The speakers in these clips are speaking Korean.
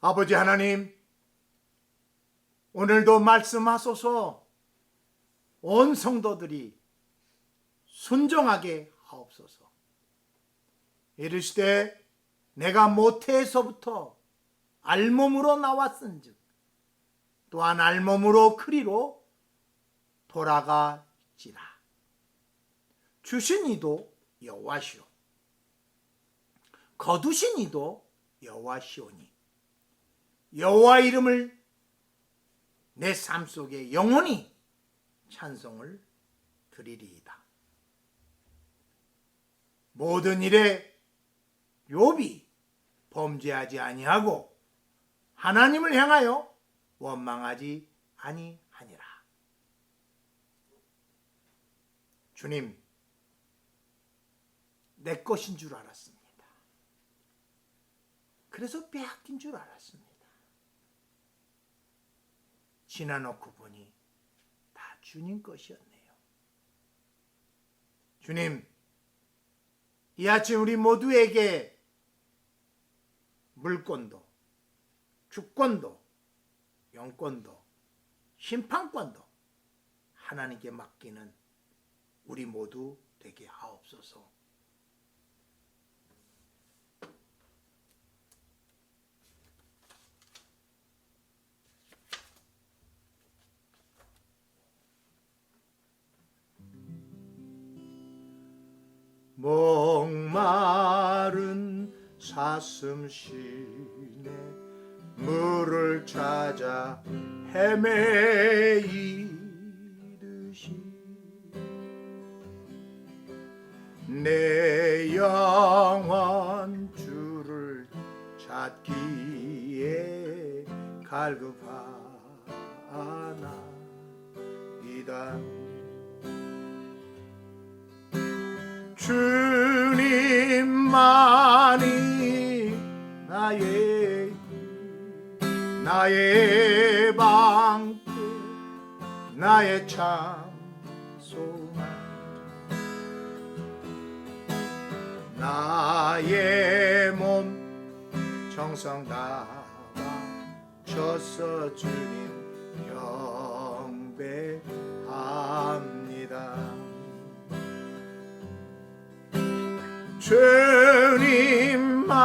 아버지 하나님, 오늘도 말씀하소서 온 성도들이 순종하게 하옵소서. 이르시되 내가 모태에서부터 알몸으로 나왔은즉 또한 알몸으로 그리로 돌아가지라. 주신 이도 여호와시오. 거두신 이도 여호와시오니 여호와 이름을 내 삶 속에 영원히 찬송을 드리리이다. 모든 일에 욥이 범죄하지 아니하고 하나님을 향하여 원망하지 아니하니라. 주님, 내 것인 줄 알았습니다. 그래서 빼앗긴 줄 알았습니다. 지나놓고 보니 다 주님 것이었네요. 주님, 이 아침 우리 모두에게 물권도, 주권도, 영권도, 심판권도 하나님께 맡기는 우리 모두 되게 하옵소서. 목마른 사슴 시내 물을 찾아 헤매이듯이 내 영원 주를 찾기에 갈급 주님만이 나의 나의 방패 나의 참 소망 나의 몸 정성 다바 쳤어 주님 주님만이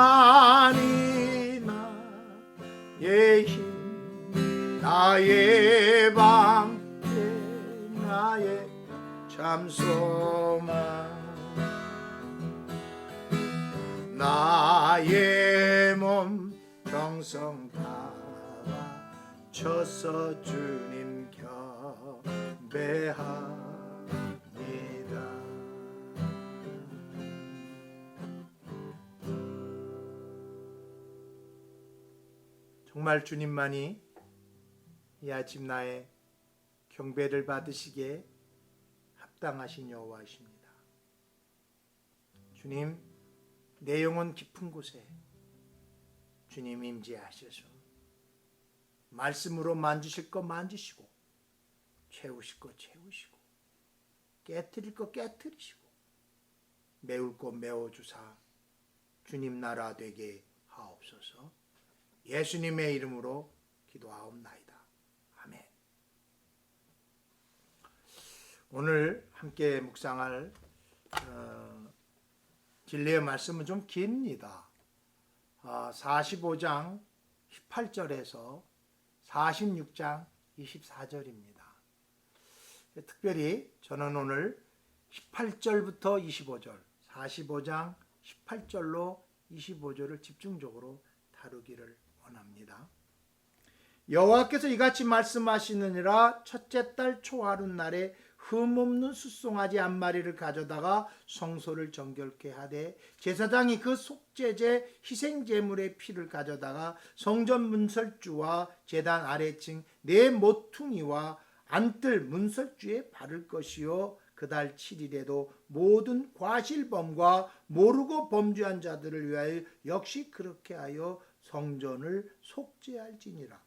나의 힘 나의 방패 나의 참소망. 나의 몸 정성 다바 쳤어 주님 경배합 정말 주님만이 이 아침 나의 경배를 받으시기에 합당하신 여호와이십니다. 주님, 내 영혼 깊은 곳에 주님 임재하셔서 말씀으로 만지실 거 만지시고 채우실 거 채우시고 깨뜨릴 거 깨뜨리시고 메울 거 메워 주사 주님 나라 되게 하옵소서. 예수님의 이름으로 기도하옵나이다. 아멘. 오늘 함께 묵상할 어, 진리의 말씀은 좀 깁니다. 아, 45장 18절에서 46장 24절입니다. 특별히 저는 오늘 18절부터 25절, 45장 18절로 25절을 집중적으로 다루기를 원합니다. 여호와께서 이같이 말씀하시느니라 첫째 달 초하루 날에 흠없는 숫송아지 한 마리를 가져다가 성소를 정결케 하되 제사장이 그 속죄제 희생 제물의 피를 가져다가 성전 문설주와 제단 아래층 네 모퉁이와 안뜰 문설주에 바를 것이요 그달 7일에도 모든 과실범과 모르고 범죄한 자들을 위하여 역시 그렇게 하여 성전을 속죄할지니라.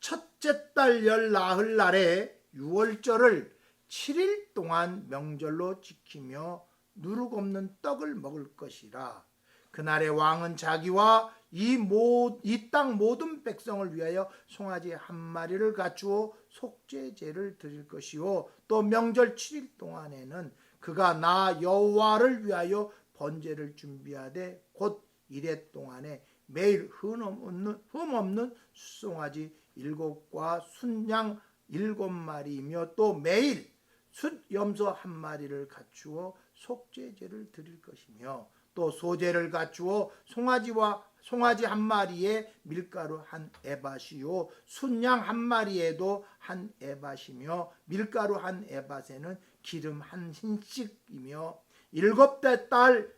첫째 달 열 나흘 날에 유월절을 7일 동안 명절로 지키며 누룩 없는 떡을 먹을 것이라. 그날의 왕은 자기와 이땅 모든 백성을 위하여 송아지 한 마리를 갖추어 속죄제를 드릴 것이요 또 명절 7일 동안에는 그가 나 여호와를 위하여 번제를 준비하되 곧 이래 동안에 매일 흠없는, 흠없는 수송아지 일곱과 순양 일곱 마리이며 또 매일 숫염소 한 마리를 갖추어 속죄제를 드릴 것이며 또 소제를 갖추어 송아지와 송아지 한 마리에 밀가루 한 에바시요 순양 한 마리에도 한 에바시며 밀가루 한 에바세는 기름 한 흰씩이며 일곱째 달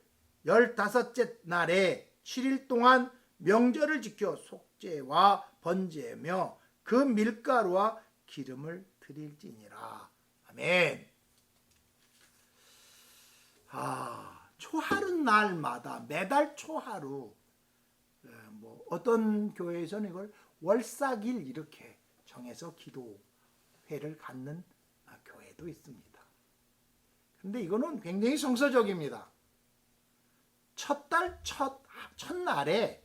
열다섯째 날에 7일 동안 명절을 지켜 속죄와 번제며 그 밀가루와 기름을 드릴지니라. 아멘. 아, 초하루 날마다 매달 초하루 에, 뭐 어떤 교회에서는 이걸 월사길 이렇게 정해서 기도회를 갖는 아, 교회도 있습니다. 근데 이거는 굉장히 성서적입니다. 첫 달 첫 첫날에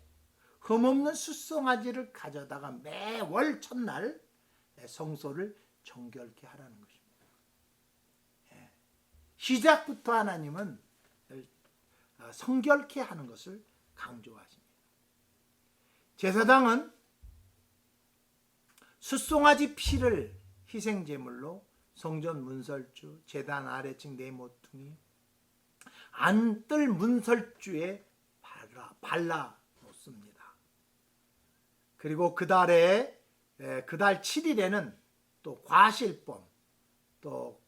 흠없는 숫송아지를 가져다가 매월 첫날 성소를 정결케 하라는 것입니다. 예. 시작부터 하나님은 어, 성결케 하는 것을 강조하십니다. 제사장은 숫송아지 피를 희생 제물로 성전 문설주, 제단 아래층 네 모퉁이, 안뜰 문설주에 발라, 발라. 그리고 그 달에 그달 7일에는 또 과실범, 또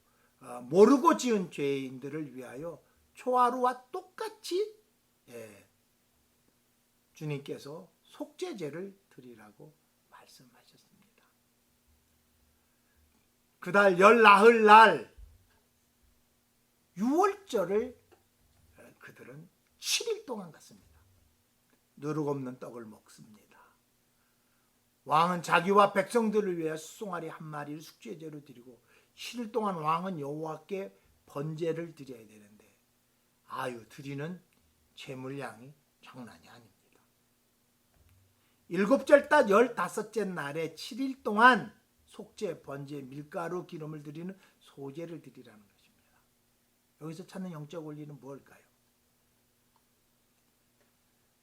어, 모르고 지은 죄인들을 위하여 초하루와 똑같이 예, 주님께서 속죄제를 드리라고 말씀하셨습니다. 그달 열 나흘 날 6월절을 그들은 7일 동안 갔습니다. 누룩 없는 떡을 먹습니다. 왕은 자기와 백성들을 위해 수송아리 한 마리를 숙제제로 드리고 7일 동안 왕은 여호와께 번제를 드려야 되는데 아유 드리는 제물량이 장난이 아닙니다. 일곱절 달 열다섯째 날에 7일 동안 속죄, 번제, 밀가루, 기름을 드리는 소제를 드리라는 것입니다. 여기서 찾는 영적 원리는 무엇일까요?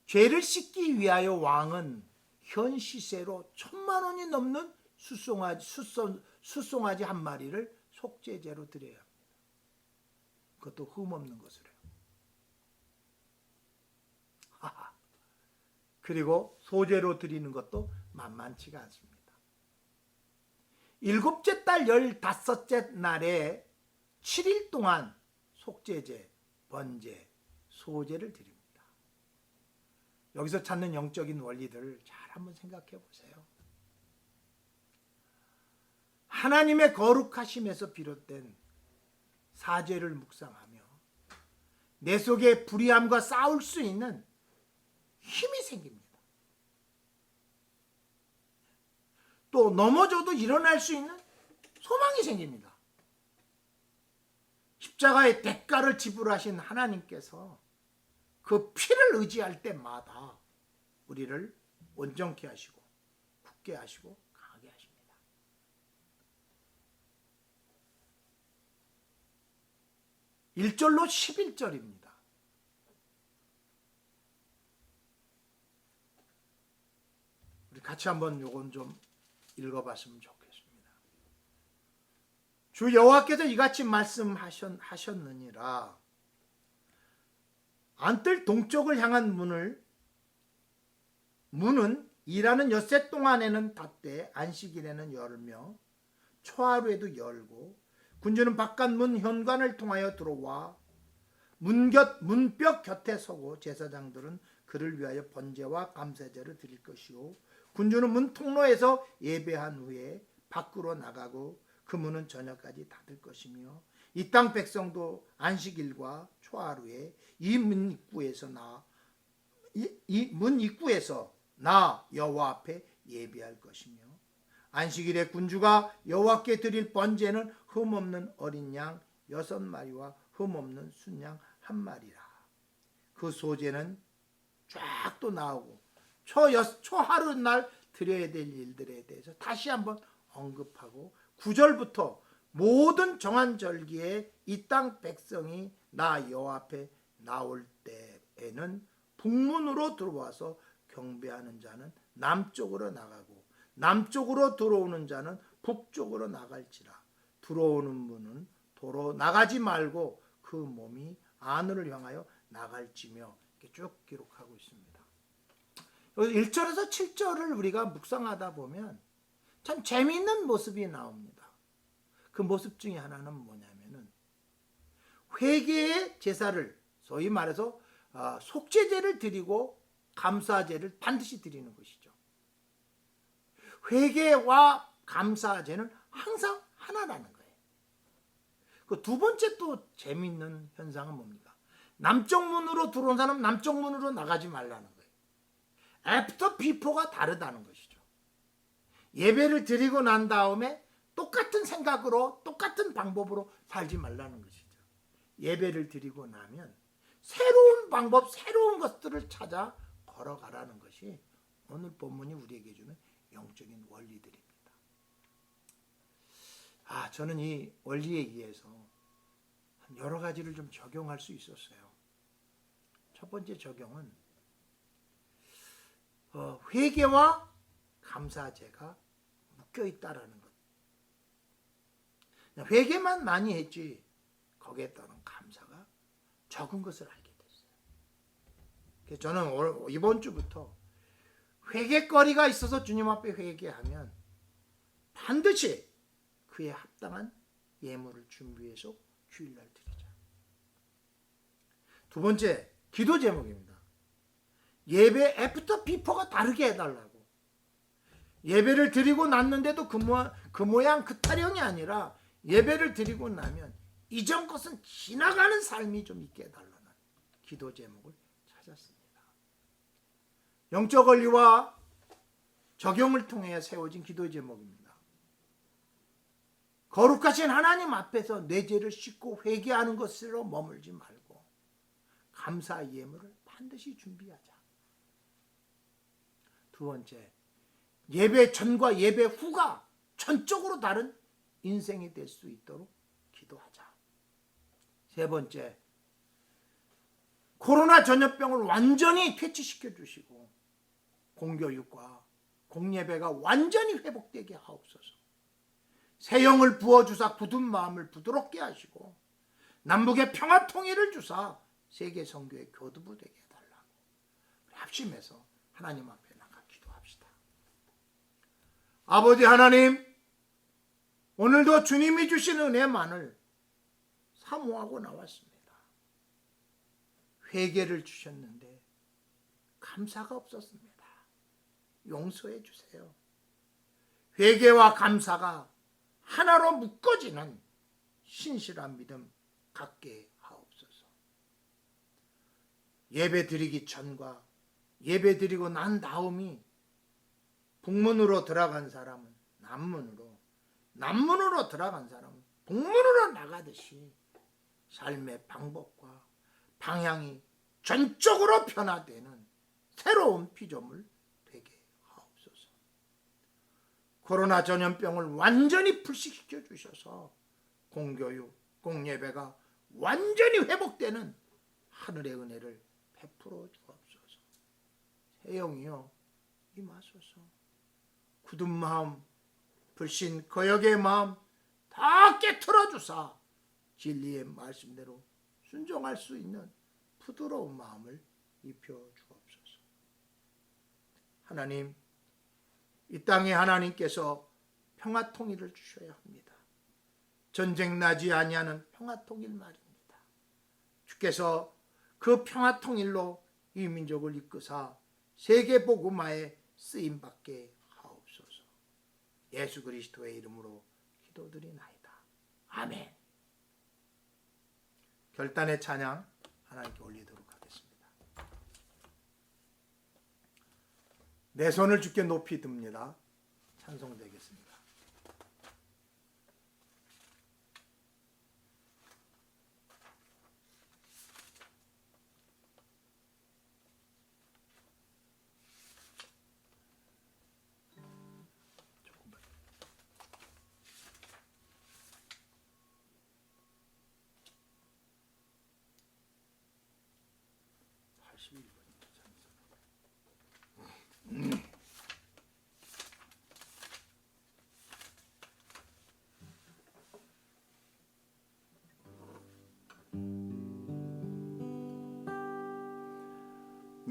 죄를 씻기 위하여 왕은 현 시세로 천만 원이 넘는 수송아지, 수송, 수송아지 한 마리를 속죄제로 드려야 합니다. 그것도 흠없는 것으로요. 하하. 그리고 소제로 드리는 것도 만만치가 않습니다. 일곱째 달 열다섯째 날에 7일 동안 속죄제, 번제, 소제를 드립니다. 여기서 찾는 영적인 원리들을 잘 한번 생각해 보세요. 하나님의 거룩하심에서 비롯된 사죄를 묵상하며 내 속에 불의함과 싸울 수 있는 힘이 생깁니다. 또 넘어져도 일어날 수 있는 소망이 생깁니다. 십자가의 대가를 지불하신 하나님께서 그 피를 의지할 때마다 우리를 온전케 하시고 굳게 하시고 강하게 하십니다. 일절로 11절입니다. 우리 같이 한번 요건 좀 읽어봤으면 좋겠습니다. 주 여호와께서 이같이 말씀하셨느니라 안뜰 동쪽을 향한 문을 문은 일하는 엿새 동안에는 닫되 안식일에는 열며 초하루에도 열고 군주는 바깥 문 현관을 통하여 들어와 문곁 문벽 곁에 서고 제사장들은 그를 위하여 번제와 감사제를 드릴 것이요. 군주는 문 통로에서 예배한 후에 밖으로 나가고 그 문은 저녁까지 닫을 것이며 이 땅 백성도 안식일과 초 하루에 이 문 입구에서 나 이 문 입구에서 나 여호와 앞에 예배할 것이며 안식일에 군주가 여호와께 드릴 번제는 흠없는 어린 양 여섯 마리와 흠없는 순양 한 마리라. 그 소제는 쫙 또 나오고 초 여 초 하루 날 드려야 될 일들에 대해서 다시 한번 언급하고 9절부터 모든 정한 절기에 이 땅 백성이 나 여호와 앞에 나올 때에는 북문으로 들어와서 경배하는 자는 남쪽으로 나가고 남쪽으로 들어오는 자는 북쪽으로 나갈지라 들어오는 문은 도로 나가지 말고 그 몸이 안으로 향하여 나갈지며 이렇게 쭉 기록하고 있습니다. 1절에서 7절을 우리가 묵상하다 보면 참 재미있는 모습이 나옵니다. 그 모습 중에 하나는 뭐냐면은 회개의 제사를 소위 말해서 어, 속죄제를 드리고 감사제를 반드시 드리는 것이죠. 회개와 감사제는 항상 하나라는 거예요. 그 두 번째 또 재미있는 현상은 뭡니까? 남쪽 문으로 들어온 사람 남쪽 문으로 나가지 말라는 거예요. 애프터 비포가 다르다는 것이죠. 예배를 드리고 난 다음에 똑같은 생각으로 똑같은 방법으로 살지 말라는 것이죠. 예배를 드리고 나면 새로운 방법, 새로운 것들을 찾아 걸어가라는 것이 오늘 본문이 우리에게 주는 영적인 원리들입니다. 아, 저는 이 원리에 의해서 여러 가지를 좀 적용할 수 있었어요. 첫 번째 적용은 어, 회개와 감사제가 묶여 있다라는 것. 회개만 많이 했지 거기에 따른 적은 것을 알게 됐어요. 저는 올- 이번 주부터 회개거리가 있어서 주님 앞에 회개하면 반드시 그에 합당한 예물을 준비해서 주일날 드리자. 두 번째 기도 제목입니다. 예배 애프터 비포가 다르게 해달라고. 예배를 드리고 났는데도 그, 모, 그 모양 그 타령이 아니라 예배를 드리고 나면 이전 것은 지나가는 삶이 좀 있게 해달라는 기도 제목을 찾았습니다. 영적 원리와 적용을 통해 세워진 기도 제목입니다. 거룩하신 하나님 앞에서 내 죄를 씻고 회개하는 것으로 머물지 말고 감사 예물을 반드시 준비하자. 두 번째, 예배 전과 예배 후가 전적으로 다른 인생이 될 수 있도록 기도하자. 세 번째, 코로나 전염병을 완전히 퇴치시켜 주시고 공교육과 공예배가 완전히 회복되게 하옵소서. 새 영을 부어 주사 굳은 마음을 부드럽게 하시고 남북의 평화 통일을 주사 세계 선교의 교두부 되게 해달라고 합심해서 하나님 앞에 나가 기도합시다. 아버지 하나님, 오늘도 주님이 주신 은혜만을 사모하고 나왔습니다. 회개를 주셨는데 감사가 없었습니다. 용서해 주세요. 회개와 감사가 하나로 묶어지는 신실한 믿음 갖게 하옵소서. 예배 드리기 전과 예배 드리고 난 다음이 북문으로 들어간 사람은 남문으로 남문으로 들어간 사람은 북문으로 나가듯이 삶의 방법과 방향이 전적으로 변화되는 새로운 피조물 되게 하옵소서. 코로나 전염병을 완전히 불식시켜 주셔서 공교육, 공예배가 완전히 회복되는 하늘의 은혜를 베풀어 주옵소서. 세영이여 임하소서. 굳은 마음, 불신, 거역의 마음 다 깨트려 주사 진리의 말씀대로 순종할 수 있는 부드러운 마음을 입혀 주옵소서. 하나님, 이 땅에 하나님께서 평화 통일을 주셔야 합니다. 전쟁 나지 아니하는 평화 통일 말입니다. 주께서 그 평화 통일로 이 민족을 이끄사 세계 복음화에 쓰임 받게 하옵소서. 예수 그리스도의 이름으로 기도드리나이다. 아멘. 결단의 찬양 하나님께 올리도록 하겠습니다. 내 손을 주께 높이 듭니다. 찬송되겠습니다. 81번입니다.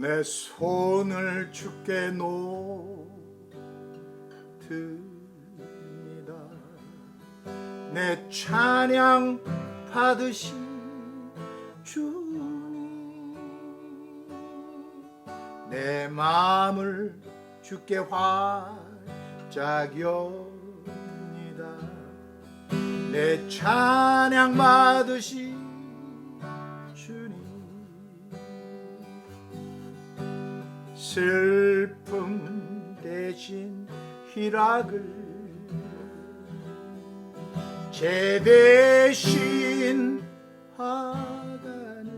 내 손을 주께 놓듭니다. 내 찬양 받으시 주님 내 마음을 주께 활짝 엽니다. 내 찬양 받으시 주님 슬픔 대신 희락을 제 대신 하가를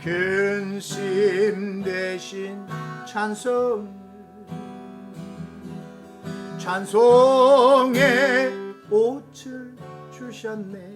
근심 대신 찬송 찬송의 옷을 주셨네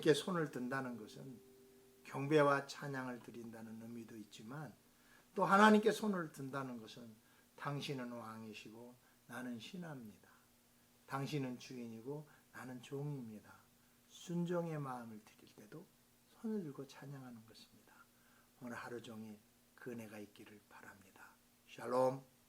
하나님께 손을 든다는 것은 경배와 찬양을 드린다는 의미도 있지만 또 하나님께 손을 든다는 것은 당신은 왕이시고 나는 신하입니다. 당신은 주인이고 나는 종입니다. 순종의 마음을 드릴 때도 손을 들고 찬양하는 것입니다. 오늘 하루 종일 그 은혜가 있기를 바랍니다. 샬롬.